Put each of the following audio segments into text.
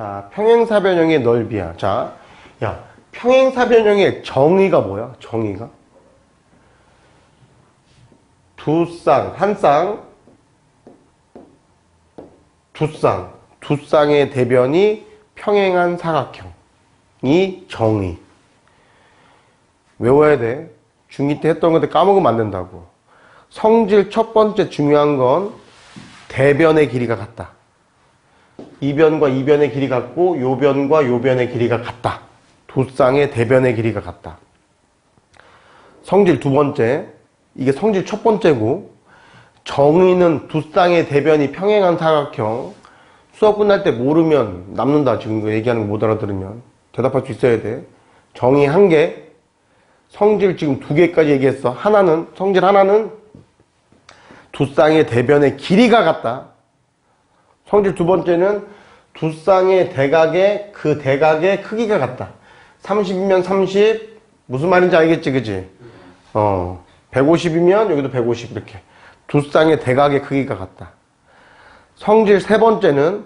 자, 평행사변형의 넓이야. 자, 야, 평행사변형의 정의가 뭐야? 정의가? 두 쌍, 한 쌍, 두 쌍, 두 쌍의 대변이 평행한 사각형이 정의. 외워야 돼. 중2 때 했던 건데 까먹으면 안 된다고. 성질 첫 번째 중요한 건 대변의 길이가 같다. 이변과 이변의 길이 같고 요변과 요변의 길이가 같다. 두 쌍의 대변의 길이가 같다. 성질 두 번째, 이게 성질 첫 번째고 정의는 두 쌍의 대변이 평행한 사각형. 수업 끝날 때 모르면 남는다. 지금 이거 얘기하는 거 못 알아들으면 대답할 수 있어야 돼. 정의 한 개, 성질 지금 두 개까지 얘기했어. 하나는 성질 하나는 두 쌍의 대변의 길이가 같다. 성질 두 번째는 두 쌍의 대각의 그 대각의 크기가 같다. 30이면 30 무슨 말인지 알겠지, 그지? 어, 150이면 여기도 150 이렇게 두 쌍의 대각의 크기가 같다. 성질 세 번째는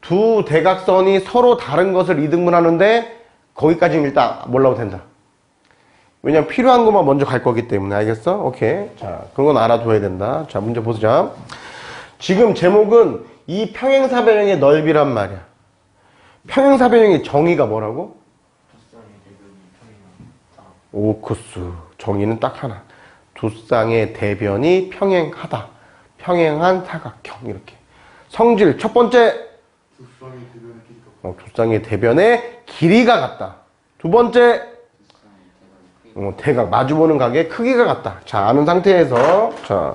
두 대각선이 서로 다른 것을 이등분하는데 거기까지는 일단 몰라도 된다. 왜냐면 필요한 것만 먼저 갈 거기 때문에 알겠어? 오케이. 자, 그런 건 알아둬야 된다. 자, 문제 보자. 지금 제목은 이 평행사변형의 넓이란 말이야. 평행사변형의 정의가 뭐라고? 오크스. 정의는 딱 하나. 두 쌍의 대변이 평행하다. 평행한 사각형. 이렇게. 성질 첫 번째 두 쌍의 대변의 길이가 어, 두 쌍의 대변의 길이가 같다. 두 번째 어, 대각 마주보는 각의 크기가 같다. 자 아는 상태에서 자.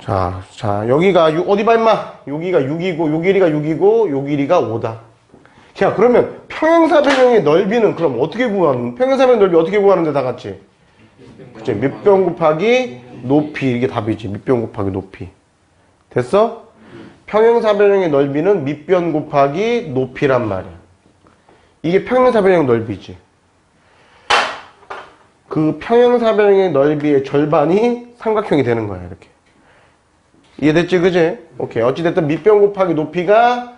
자, 자, 여기가, 유- 어디 봐, 임마? 여기가 6이고, 요 길이가 6이고, 요 길이가 5다. 자, 그러면 평행사 변형의 넓이는 그럼 어떻게 구하는, 평행사변 넓이 어떻게 구하는데 다 같이? 그치, 밑변 곱하기 높이, 이게 답이지. 밑변 곱하기 높이. 됐어? 평행사 변형의 넓이는 밑변 곱하기 높이란 말이야. 이게 평행사 변형 넓이지. 그 평행사 변형의 넓이의 절반이 삼각형이 되는 거야, 이렇게. 이해됐지, 그지? 오케이. 어찌됐든 밑변 곱하기 높이가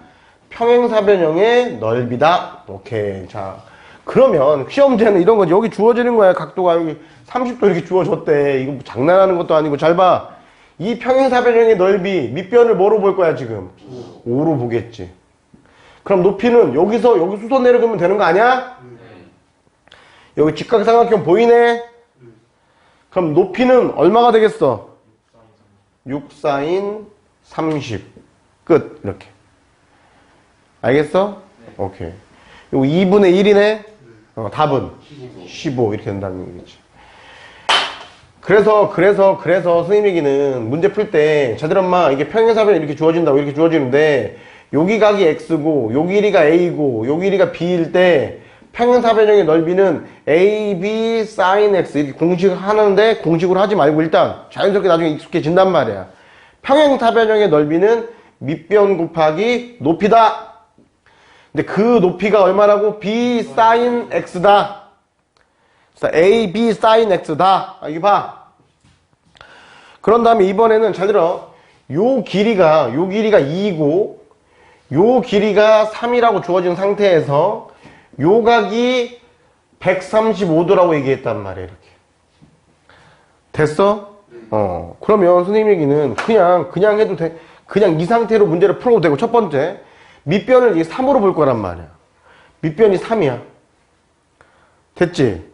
평행사변형의 넓이다. 오케이. 자. 그러면 시험제는 이런 거지. 여기 주어지는 거야. 각도가 여기 30도 이렇게 주어졌대. 이거 뭐 장난하는 것도 아니고 잘 봐. 이 평행사변형의 넓이, 밑변을 뭐로 볼 거야, 지금? 5로 보겠지. 그럼 높이는 여기서 여기 수선 내려가면 되는 거 아니야? 여기 직각삼각형 보이네? 그럼 높이는 얼마가 되겠어? 6, 4인 30. 끝. 이렇게. 알겠어? 오케이. 요 2분의 1이네? 어, 답은? 15. 이렇게 된다는 얘기지. 그래서, 그래서, 그래서 선생님 얘기는 문제 풀 때, 자들 엄마, 이게 평행사변 이렇게 주어진다고 이렇게 주어지는데, 여기 각이 x고, 요 길이가 a고, 요 길이가 b일 때, 평행사변형의 넓이는 a, b, sin x 이렇게 공식을 하는데 공식으로 하지 말고 일단 자연스럽게 나중에 익숙해진단 말이야. 평행 사변형의 넓이는 밑변 곱하기 높이다. 근데 그 높이가 얼마라고? b sin x다. 그래서 a, b sin x다. 아, 이거 봐. 그런 다음에 이번에는 잘 들어. 요 길이가 요 길이가 2고 요 길이가 3이라고 주어진 상태에서 요 각이 135도라고 얘기했단 말이야 이렇게. 됐어? 어. 그러면 선생님 얘기는 그냥 그냥 해도 돼. 그냥 이 상태로 문제를 풀어도 되고 첫 번째 밑변을 이게 3으로 볼 거란 말이야. 밑변이 3이야. 됐지?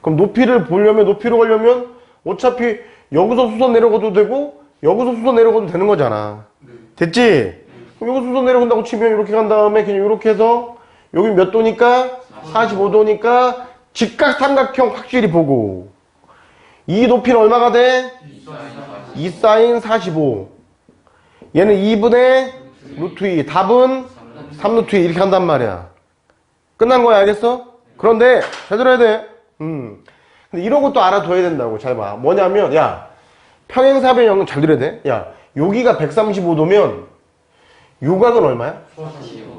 그럼 높이를 보려면 높이로 가려면 어차피 여기서 수선 내려가도 되고 여기서 수선 내려가도 되는 거잖아. 됐지? 그럼 여기서 수선 내려간다고 치면 이렇게 간 다음에 그냥 이렇게 해서 여기 몇 도니까? 45도니까 직각 삼각형 확실히 보고. 이 높이는 얼마가 돼? 2 사인 45 얘는 2분의 루트 2 답은 3 루트 2 이렇게 한단 말이야. 끝난 거야 알겠어? 그런데 잘 들어야 돼. 음. 근데 이런 것도 알아둬야 된다고. 잘 봐. 뭐냐면 야 평행사변형은 잘 들어야 돼야 여기가 135도면 요각은 얼마야?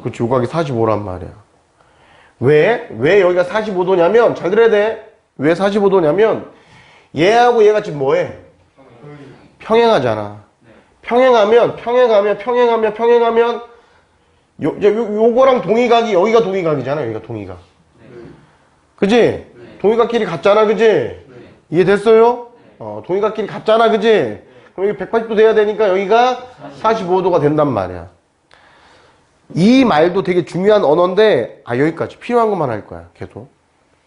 그치 요각이 45란 말이야 왜? 왜 여기가 45도냐면 잘 들어야 돼. 왜 45도냐면 얘하고 얘가 지금 뭐해? 평행하잖아. 평행하면 평행하면 평행하면 평행하면 요, 요, 요거랑 동의각이 여기가 동의각이잖아. 여기가 동의각. 그지? 동의각끼리 같잖아. 그지? 이해됐어요? 어, 동의각끼리 같잖아. 그지? 그럼 여기 180도 돼야 되니까 여기가 45도가 된단 말이야. 이 말도 되게 중요한 언어인데, 아, 여기까지. 필요한 것만 할 거야. 계속.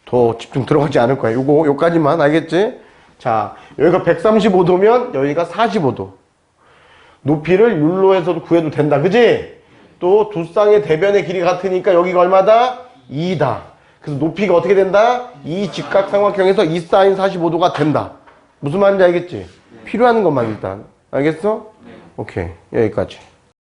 더 집중 들어가지 않을 거야. 요거, 요까지만. 알겠지? 자, 여기가 135도면 여기가 45도. 높이를 율로에서도 구해도 된다. 그지? 또 두 쌍의 대변의 길이 같으니까 여기가 얼마다? 2다. 그래서 높이가 어떻게 된다? 이 직각삼각형에서 2 사인 45도가 된다. 무슨 말인지 알겠지? 필요한 것만 일단. 알겠어? 오케이. 여기까지.